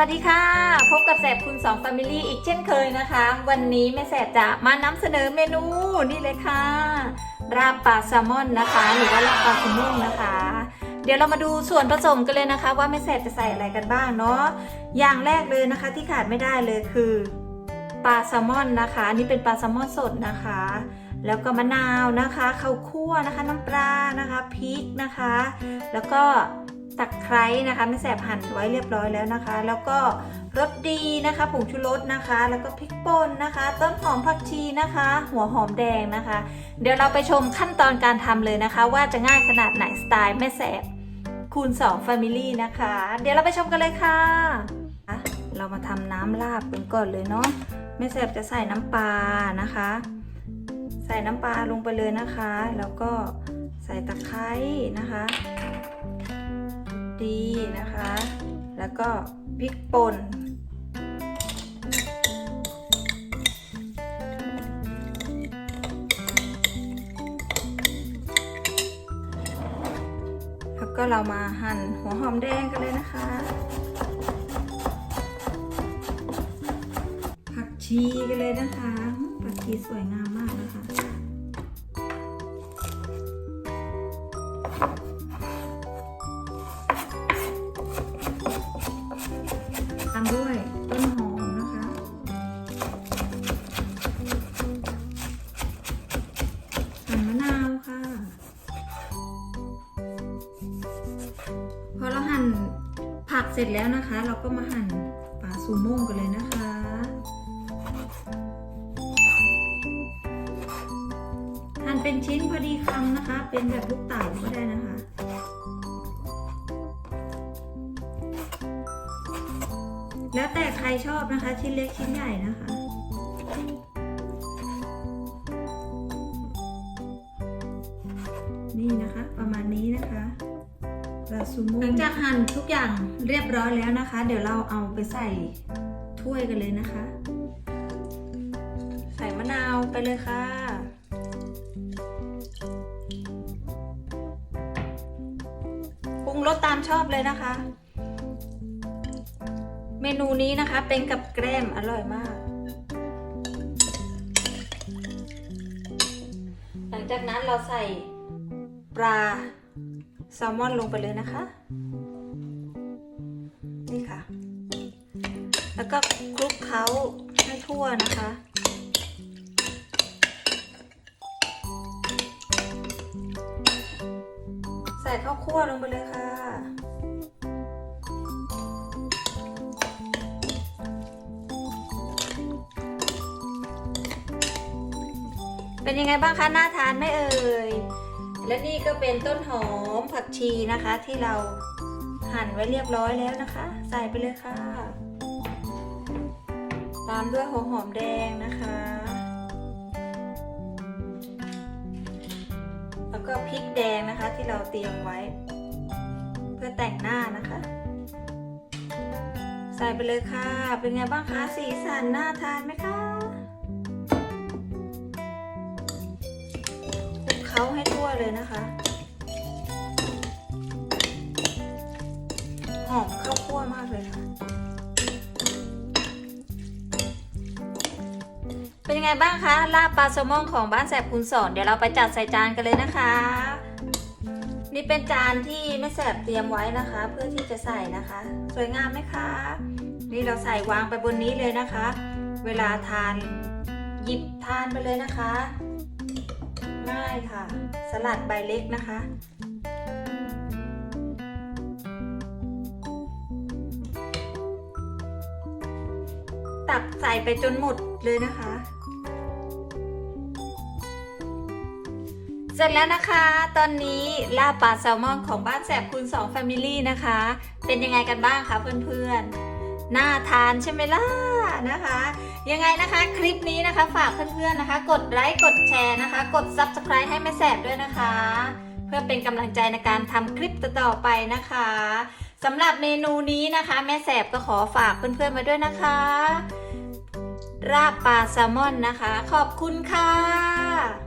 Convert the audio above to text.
วัสดีค่ะ พบกับแสบคุณสองฟามิลี่อีกเช่นเคยนะคะ วันนี้แม่แสบจะมานำเสนอเมนูนี่เลยค่ะ ราบปลาแซลมอนนะคะ หรือว่าราบปลาคุม่งนะคะ เดี๋ยวเรามาดูส่วนผสมกันเลยนะคะ ว่าแม่แสบจะใส่อะไรกันบ้างเนาะอย่างแรกเลยนะคะที่ขาดไม่ได้เลยคือปลาแซลมอนนะคะนี่เป็นปลาแซลมอนสดนะคะ แล้วก็มะนาวนะคะข้าวคั่วนะคะ น้ำปลานะคะพริกนะคะ แล้วก็ ตะไคร้นะคะไม่แสบหั่นไว้เรียบร้อยแล้วนะคะ แล้วก็รสดีนะคะผงชูรสนะคะ แล้วก็พริกป่นนะคะ ต้นหอมผักชีนะคะ หัวหอมแดงนะคะ เดี๋ยวเราไปชมขั้นตอนการทำเลยนะคะ ว่าจะง่ายขนาดไหนสไตล์แม่แสบคูณ2 Family นะคะ เดี๋ยวเราไปชมกันเลยค่ะ เรามาทำน้ำลาบกันก่อนเลยเนาะแม่แสบจะใส่น้ำปลานะคะ ใส่น้ำปลาลงไปเลยนะคะ แล้วก็ใส่ตะไคร้นะคะ ดีนะคะ แล้วก็พริกป่นแล้วก็เรามาหั่นหัวหอมแดงกันเลยนะคะ ผักชีกันเลยนะคะ ผักชีสวยงามมากนะคะ หั่นผักเสร็จแล้วนะคะ เราก็มาหั่นปลาซูโม่งกันเลยนะคะ หั่นเป็นชิ้นพอดีคำนะคะ เป็นแบบลูกเต๋าก็ได้นะคะแล้วแต่ใครชอบนะคะ ชิ้นเล็กชิ้นใหญ่นะคะ นี่นะคะ ประมาณนี้นะคะ ซูโม่หลังจากหั่นทุกอย่างเรียบร้อยแล้วนะคะ เดี๋ยวเราเอาไปใส่ถ้วยกันเลยนะคะ ใส่มะนาวไปเลยค่ะ ปรุงรสตามชอบเลยนะคะ เมนูนี้นะคะเป็นกับแกล้มอร่อยมาก หลังจากนั้นเราใส่ปลา แซลมอนลงไปเลยนะคะ นี่ค่ะ แล้วก็คลุกเคล้าให้ทั่วนะคะ ใส่ข้าวคั่วลงไปเลยค่ะเป็นยังไงบ้างคะ น่าทานไหมเอ่ย และนี่ก็เป็นต้นหอมผักชีนะคะที่เราหั่นไว้เรียบร้อยแล้วนะคะ ใส่ไปเลยค่ะ ตามด้วยหัวหอมแดงนะคะ แล้วก็พริกแดงนะคะที่เราเตรียมไว้ เพื่อแต่งหน้านะคะ ใส่ไปเลยค่ะ เป็นไงบ้างคะสีสันน่าทานไหมคะ เคล้าให้ทั่วเลยนะคะ หอมข้าวคั่วมากเลยค่ะ เป็นยังไงบ้างคะ ลาบปลาแซลมอนของบ้านแสบคุณสอน เดี๋ยวเราไปจัดใส่จานกันเลยนะคะ นี่เป็นจานที่แม่แสบเตรียมไว้นะคะ เพื่อที่จะใส่นะคะ สวยงามไหมคะ นี่เราใส่วางไปบนนี้เลยนะคะ เวลาทานหยิบทานไปเลยนะคะ ง่ายค่ะ สลัดใบเล็กนะคะ ตักใส่ไปจนหมดเลยนะคะ เสร็จแล้วนะคะ ตอนนี้ลาบปลาแซลมอนของบ้านแสบคูณ2 Family นะคะ เป็นยังไงกันบ้างคะเพื่อนๆ น่าทานใช่ไหมล่ะนะคะ ยังไงนะคะคลิปนี้นะคะฝากเพื่อนๆนะคะ กดไลค์กดแชร์นะคะ กด Subscribe ให้แม่แสบด้วยนะคะ เพื่อเป็นกำลังใจในการทำคลิปต่อๆไปนะคะสำหรับเมนูนี้นะคะ แม่แสบก็ขอฝากเพื่อนๆมาด้วยนะคะ ราบปลาแซลมอนนะคะ ขอบคุณค่ะ